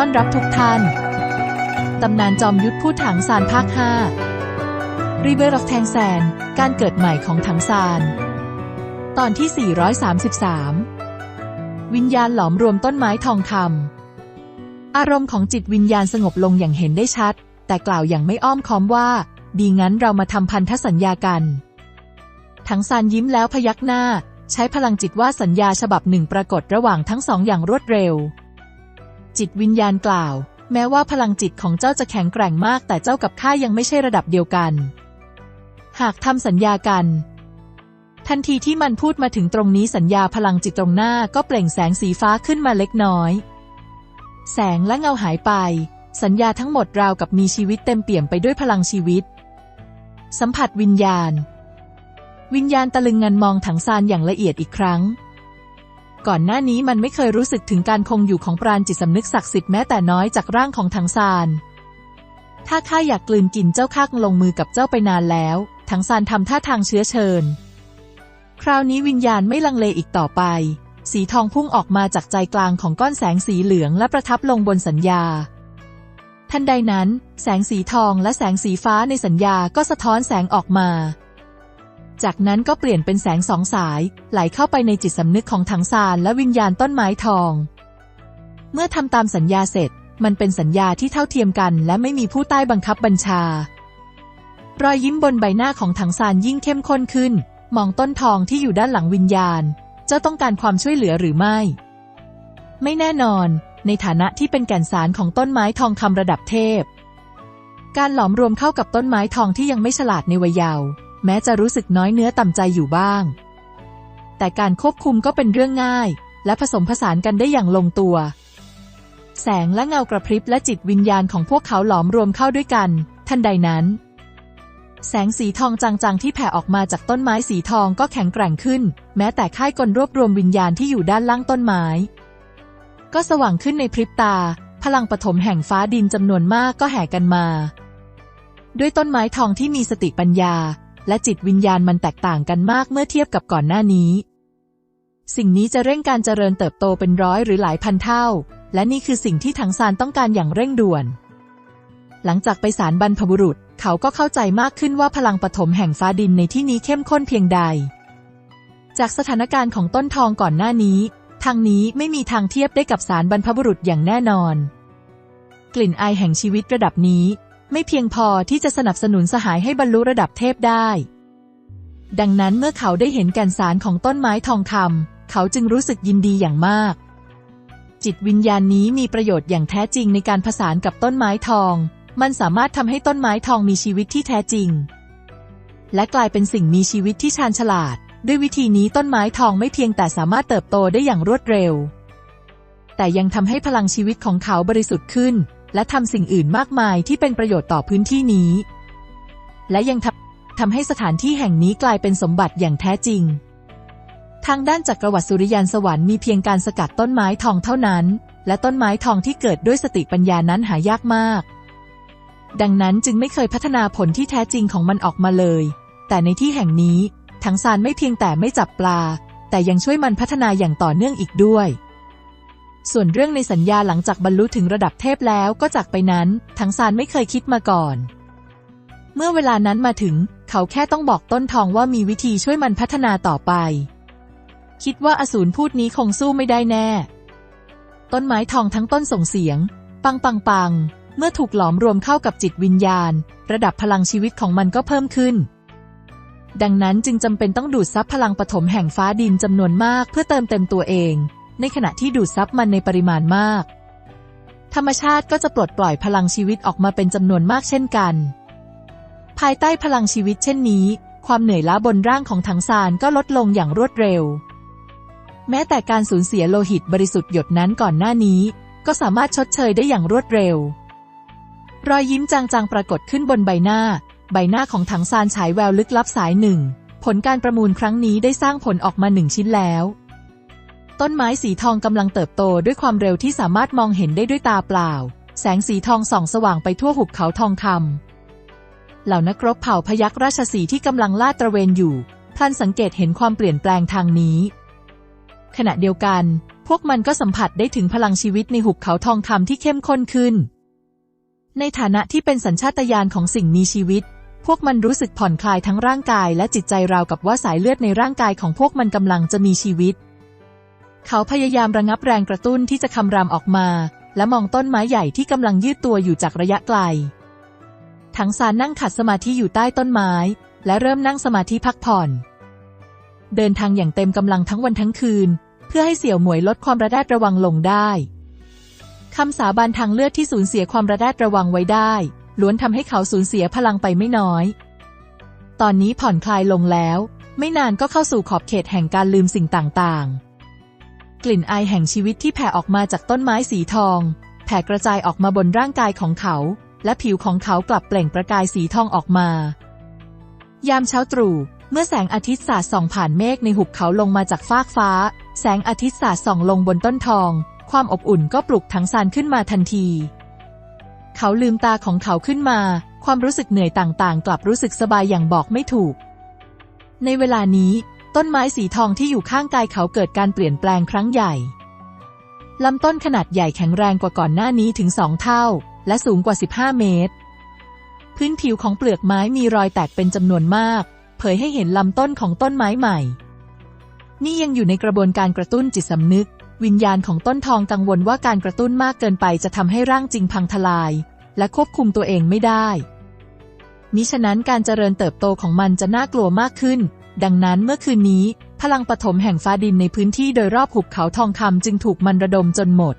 ต้อนรับทุกท่าน ตำนานจอมยุทธพูดถังซานภาค 5 River of Tang San การเกิดใหม่ของถังซาน ตอนที่ 433 วิญญาณหลอมรวมต้นไม้ทองคำ อารมณ์ของจิตวิญญาณสงบลงอย่างเห็นได้ชัด แต่กล่าวอย่างไม่อ้อมค้อมว่า ดีงั้นเรามาทำพันธสัญญากัน ถังซานยิ้มแล้วพยักหน้า ใช้พลังจิตว่าสัญญาฉบับหนึ่งปรากฏระหว่างทั้งสองอย่างรวดเร็ว จิตวิญญาณกล่าว แม้ว่าพลังจิตของเจ้าจะแข็งแกร่งมากแต่เจ้ากับข้ายังไม่ใช่ระดับเดียวกัน หากทำสัญญากัน ทันทีที่มันพูดมาถึงตรงนี้สัญญาพลังจิตตรงหน้าก็เปล่งแสงสีฟ้าขึ้นมาเล็กน้อย แสงและเงาหายไป สัญญาทั้งหมดราวกับมีชีวิตเต็มเปี่ยมไปด้วยพลังชีวิต สัมผัสวิญญาณ วิญญาณตะลึงงันมองถังซานอย่างละเอียดอีกครั้ง ก่อนหน้านี้มันไม่เคยรู้สึกถึงการคงอยู่ของปราณจิตสำนึกศักดิ์สิทธิ์แม้แต่น้อยจากร่างของถังซาน ถ้าข้าอยากกลืนกินเจ้าข้าลงมือกับเจ้าไปนานแล้วถังซานทำท่าทางเชื้อเชิญ คราวนี้วิญญาณไม่ลังเลอีกต่อไป สีทองพุ่งออกมาจากใจกลางของก้อนแสงสีเหลืองและประทับลงบนสัญญา ทันใดนั้น แสงสีทองและแสงสีฟ้าในสัญญาก็สะท้อนแสงออกมา จากนั้นก็เปลี่ยนเป็นแสงสองสาย ไหลเข้าไปในจิตสำนึกของถังซานและวิญญาณต้นไม้ทอง เมื่อทำตามสัญญาเสร็จ มันเป็นสัญญาที่เท่าเทียมกัน และไม่มีผู้ใต้บังคับบัญชา รอยยิ้มบนใบหน้าของถังซานยิ่งเข้มข้นขึ้น มองต้นทองที่อยู่ด้านหลังวิญญาณ เจ้าต้องการความช่วยเหลือหรือไม่ ไม่แน่นอน ในฐานะที่เป็นแก่นสารของต้นไม้ทองคำระดับเทพ การหลอมรวมเข้ากับต้นไม้ทองที่ยังไม่ฉลาดในวัยเยาว์ แม้จะรู้สึกน้อยเนื้อต่ำใจอยู่บ้าง แต่การควบคุมก็เป็นเรื่องง่าย และผสมผสานกันได้อย่างลงตัว แสงและเงากระพริบและจิตวิญญาณของพวกเขาหลอมรวมเข้าด้วยกัน ทันใดนั้น แสงสีทองจางๆที่แผ่ออกมาจากต้นไม้สีทองก็แข็งแกร่งขึ้น แม้แต่ค่ายกลรวบรวมวิญญาณที่อยู่ด้านล่างต้นไม้ ก็สว่างขึ้นในพริบตา พลังปฐมแห่งฟ้าดินจำนวนมากก็แห่กันมาด้วยต้นไม้ทองที่มีสติปัญญา และจิตวิญญาณมันแตกต่างกันมากเมื่อเทียบกับก่อนหน้านี้ สิ่งนี้จะเร่งการเจริญเติบโตเป็นร้อยหรือหลายพันเท่า และนี่คือสิ่งที่ถังซานต้องการอย่างเร่งด่วน หลังจากไปศาลบรรพบุรุษ เขาก็เข้าใจมากขึ้นว่าพลังปฐมแห่งฟ้าดินในที่นี้เข้มข้นเพียงใด จากสถานการณ์ของต้นทองก่อนหน้านี้ทางนี้ไม่มีทางเทียบได้กับสารบรรพบุรุษอย่างแน่นอน กลิ่นอายแห่งชีวิตระดับนี้ ไม่เพียงพอที่จะสนับสนุนสหายให้บรรลุระดับเทพได้ ดังนั้นเมื่อเขาได้เห็นแก่นสารของต้นไม้ทองคำเขาจึงรู้สึกยินดีอย่างมาก จิตวิญญาณนี้มีประโยชน์อย่างแท้จริงในการผสานกับต้นไม้ทอง มันสามารถทำให้ต้นไม้ทองมีชีวิตที่แท้จริง และกลายเป็นสิ่งมีชีวิตที่ชาญฉลาด ด้วยวิธีนี้ต้นไม้ทองไม่เพียงแต่สามารถเติบโตได้อย่างรวดเร็ว แต่ยังทำให้พลังชีวิตของเขาบริสุทธิ์ขึ้น และทำสิ่งอื่นมากมายที่เป็นประโยชน์ต่อพื้นที่นี้ และยังทำทำให้สถานที่แห่งนี้กลายเป็นสมบัติอย่างแท้จริง ทางด้านจักรวรรดิสุริยันสวรรค์มีเพียงการสกัดต้นไม้ทองเท่านั้น และต้นไม้ทองที่เกิดด้วยสติปัญญานั้นหายากมาก ดังนั้นจึงไม่เคยพัฒนาผลที่แท้จริงของมันออกมาเลย แต่ในที่แห่งนี้ถังซานไม่เพียงแต่ไม่จับปลา แต่ยังช่วยมันพัฒนาอย่างต่อเนื่องอีกด้วย ส่วนเรื่องในสัญญาหลังจากบรรลุถึงระดับเทพแล้วก็จากไปนั้นถังซานไม่เคยคิดมาก่อน เมื่อเวลานั้นมาถึง เขาแค่ต้องบอกต้นทองว่ามีวิธีช่วยมันพัฒนาต่อไป คิดว่าอสูรพูดนี้คงสู้ไม่ได้แน่ ต้นไม้ทองทั้งต้นส่งเสียง ปังปังปัง เมื่อถูกหลอมรวมเข้ากับจิตวิญญาณ ระดับพลังชีวิตของมันก็เพิ่มขึ้นดังนั้นจึงจำเป็นต้องดูดซับพลังปฐมแห่งฟ้าดินจำนวนมากเพื่อเติมเต็มตัวเอง ในขณะที่ดูดซับมันในปริมาณมาก ธรรมชาติก็จะปลดปล่อยพลังชีวิตออกมาเป็นจำนวนมากเช่นกัน ภายใต้พลังชีวิตเช่นนี้ ความเหนื่อยล้าบนร่างของถังซานก็ลดลงอย่างรวดเร็ว แม้แต่การสูญเสียโลหิตบริสุทธิ์หยดนั้นก่อนหน้านี้ ก็สามารถชดเชยได้อย่างรวดเร็ว รอยยิ้มจางๆปรากฏขึ้นบนใบหน้า ใบหน้าของถังซานฉายแววลึกลับสายหนึ่งผลการประมูลครั้งนี้ได้สร้างผลออกมาหนึ่งชิ้นแล้ว ต้นไม้สีทองกำลังเติบโตด้วยความเร็วที่สามารถมองเห็นได้ด้วยตาเปล่า แสงสีทองส่องสว่างไปทั่วหุบเขาทองคำเหล่านักรบเผ่าพยัคฆ์ราชสีที่กำลังลาดตระเวนอยู่พลันสังเกตเห็นความเปลี่ยนแปลงทางนี้ ขณะเดียวกัน พวกมันก็สัมผัสได้ถึงพลังชีวิตในหุบเขาทองคำที่เข้มข้นขึ้น ในฐานะที่เป็นสัญชาตญาณของสิ่งมีชีวิต พวกมันรู้สึกผ่อนคลายทั้งร่างกายและจิตใจราวกับว่าสายเลือดในร่างกายของพวกมันกำลังจะมีชีวิต เขาพยายามระงับแรงกระตุ้นที่จะคำรามออกมา และมองต้นไม้ใหญ่ที่กำลังยืดตัวอยู่จากระยะไกลทังซานนั่งขัดสมาธิอยู่ใต้ต้นไม้ และเริ่มนั่งสมาธิพักผ่อน เดินทางอย่างเต็มกำลังทั้งวันทั้งคืน เพื่อให้เสี่ยวหมวยลดความระแวดระวังลงได้คำสาบานทางเลือดที่สูญเสียความระแวดระวังไว้ได้ ล้วนทำให้เขาสูญเสียพลังไปไม่น้อย ตอนนี้ผ่อนคลายลงแล้ว ไม่นานก็เข้าสู่ขอบเขตแห่งการลืมสิ่งต่างๆ กลิ่นอายแห่งชีวิตที่แผ่ออกมาจากต้นไม้สีทอง แผ่กระจายออกมาบนร่างกายของเขา และผิวของเขากลับเปล่งประกายสีทองออกมา ยามเช้าตรู่เมื่อแสงอาทิตย์สาดส่องผ่านเมฆในหุบเขาลงมาจากฟากฟ้า แสงอาทิตย์สาดส่องลงบนต้นทอง ความอบอุ่นก็ปลุกทั้งซานขึ้นมาทันที เขาลืมตาของเขาขึ้นมา ความรู้สึกเหนื่อยต่างๆ กลับรู้สึกสบายอย่างบอกไม่ถูก ในเวลานี้ ต้นไม้สีทองที่อยู่ข้างกายเขาเกิดการเปลี่ยนแปลงครั้งใหญ่ลำต้นขนาดใหญ่แข็งแรงกว่าก่อนหน้านี้ถึงสองเท่า และสูงกว่า 15 เมตร พื้นผิวของเปลือกไม้มีรอยแตกเป็นจำนวนมาก เผยให้เห็นลำต้นของต้นไม้ใหม่ นี่ยังอยู่ในกระบวนการกระตุ้นจิตสำนึก วิญญาณของต้นทองกังวลว่าการกระตุ้นมากเกินไปจะทำให้ร่างจริงพังทลาย และควบคุมตัวเองไม่ได้มิฉะนั้นการเจริญเติบโตของมันจะน่ากลัวมากขึ้น ดังนั้นเมื่อคืนนี้ พลังปฐมแห่งฟ้าดินในพื้นที่โดยรอบหุบเขาทองคำจึงถูกมันระดมจนหมด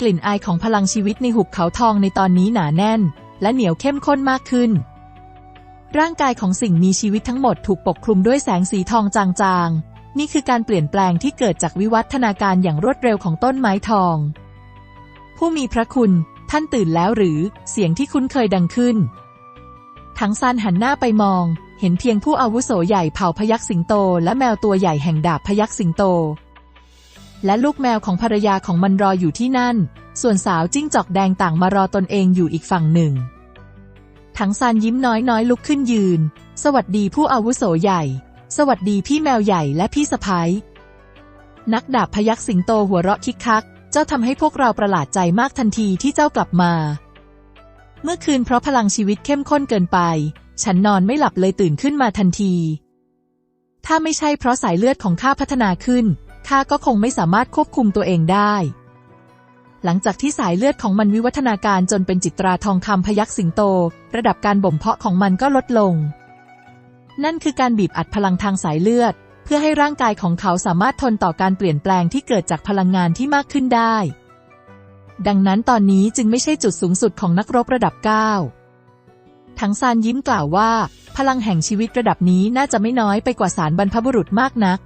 กลิ่นอายของพลังชีวิตในหุบเขาทองในตอนนี้หนาแน่น และเหนียวเข้มข้นมากขึ้น ร่างกายของสิ่งมีชีวิตทั้งหมดถูกปกคลุมด้วยแสงสีทองจางๆ นี่คือการเปลี่ยนแปลงที่เกิดจากวิวัฒนาการอย่างรวดเร็วของต้นไม้ทอง ผู้มีพระคุณ ท่านตื่นแล้วหรือ เสียงที่คุ้นเคยดังขึ้น ทั้งซานหันหน้าไปมอง เห็นเพียงผู้อาวุโสใหญ่เผ่าพยักสิงโต และแมวตัวใหญ่แห่งดาบพยักสิงโต และลูกแมวของภรรยาของมันรออยู่ที่นั่น ส่วนสาวจิ้งจอกแดงต่างมารอตนเองอยู่อีกฝั่งหนึ่ง ทั้งซานยิ้มน้อยน้อยลุกขึ้นยืน สวัสดีผู้อาวุโสใหญ่ สวัสดีพี่แมวใหญ่และพี่สะพ้ายนักดาบพยักสิงโตหัวเราะคิกคัก เจ้าทำให้พวกเราประหลาดใจมากทันทีที่เจ้ากลับมา เมื่อคืนเพราะพลังชีวิตเข้มข้นเกินไป ฉันนอนไม่หลับเลยตื่นขึ้นมาทันที ถ้าไม่ใช่เพราะสายเลือดของข้าพัฒนาขึ้น ข้าก็คงไม่สามารถควบคุมตัวเองได้ หลังจากที่สายเลือดของมันวิวัฒนาการจนเป็นจิตราทองคำพยักสิงโต ระดับการบ่มเพาะของมันก็ลดลง นั่นคือการบีบอัดพลังทางสายเลือด เพื่อให้ร่างกายของเขาสามารถทนต่อการเปลี่ยนแปลงที่เกิดจากพลังงานที่มากขึ้นได้ ดังนั้นตอนนี้จึงไม่ใช่จุดสูงสุดของนักรบระดับ9 ทั้งซานยิ้มกล่าวว่า พลังแห่งชีวิตระดับนี้น่าจะไม่น้อยไปกว่าสารบรรพบุรุษมากนัก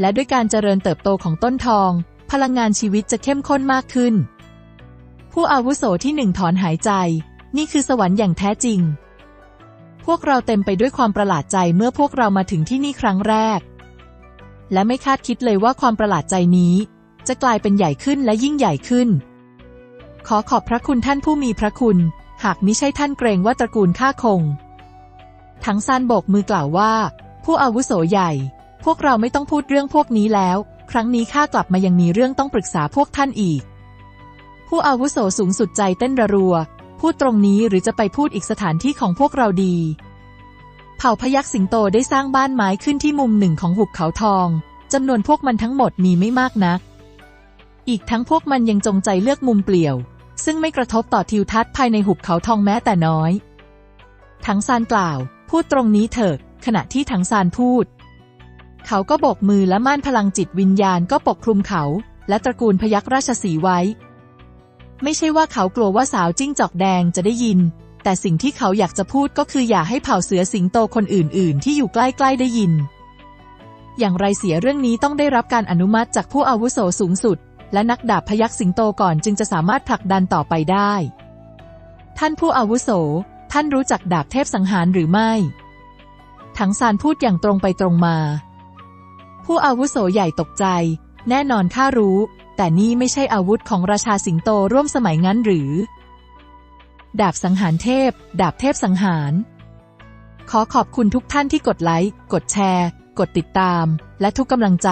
และด้วยการเจริญเติบโตของต้นทอง พลังงานชีวิตจะเข้มข้นมากขึ้น ผู้อาวุโสที่หนึ่งถอนหายใจ นี่คือสวรรค์อย่างแท้จริง พวกเราเต็มไปด้วยความประหลาดใจเมื่อพวกเรามาถึงที่นี่ครั้งแรก และไม่คาดคิดเลยว่าความประหลาดใจนี้ จะกลายเป็นใหญ่ขึ้นและยิ่งใหญ่ขึ้น ขอขอบพระคุณท่านผู้มีพระคุณ หากมิใช่ท่านเกรงว่าตระกูลข้าคง ทั้งซานโบกมือกล่าวว่า ผู้อาวุโสใหญ่ พวกเราไม่ต้องพูดเรื่องพวกนี้แล้ว ครั้งนี้ข้ากลับมายังมีเรื่องต้องปรึกษาพวกท่านอีก ผู้อาวุโสสูงสุดใจเต้นระรัว พูดตรงนี้หรือจะไปพูดอีกสถานที่ของพวกเราดี เผ่าพยักสิงโตได้สร้างบ้านไม้ขึ้นที่มุมหนึ่งของหุบเขาทองจำนวนพวกมันทั้งหมดมีไม่มากนัก อีกทั้งพวกมันยังจงใจเลือกมุมเปลี่ยว ซึ่งไม่กระทบต่อทิวทัศน์ภายในหุบเขาทองแม้แต่น้อย ถังซานกล่าว พูดตรงนี้เถิดขณะที่ถังซานพูด เขาก็โบกมือและม่านพลังจิตวิญญาณก็ปกคลุมเขา และตระกูลพยักราชสีไว้ ไม่ใช่ว่าเขากลัวว่าสาวจิ้งจอกแดงจะได้ยิน แต่สิ่งที่เขาอยากจะพูดก็คืออย่าให้เผ่าเสือสิงโตคนอื่น ๆ ที่อยู่ใกล้ ๆ ได้ยิน อย่างไรเสียเรื่องนี้ต้องได้รับการอนุมัติจากผู้อาวุโสสูงสุด และนักดาบพยักสิงโตก่อนจึงจะสามารถผลักดันต่อไปได้ ท่านผู้อาวุโส ท่านรู้จักดาบเทพสังหารหรือไม่ ถังซานพูดอย่างตรงไปตรงมา ผู้อาวุโสใหญ่ตกใจ แน่นอนข้ารู้ แต่นี่ไม่ใช่อาวุธของราชาสิงโตร่วมสมัยงั้นหรือ ดาบสังหารเทพ ดาบเทพสังหาร ขอขอบคุณทุกท่านที่กดไลค์ กดแชร์ กดติดตาม และทุกกำลังใจ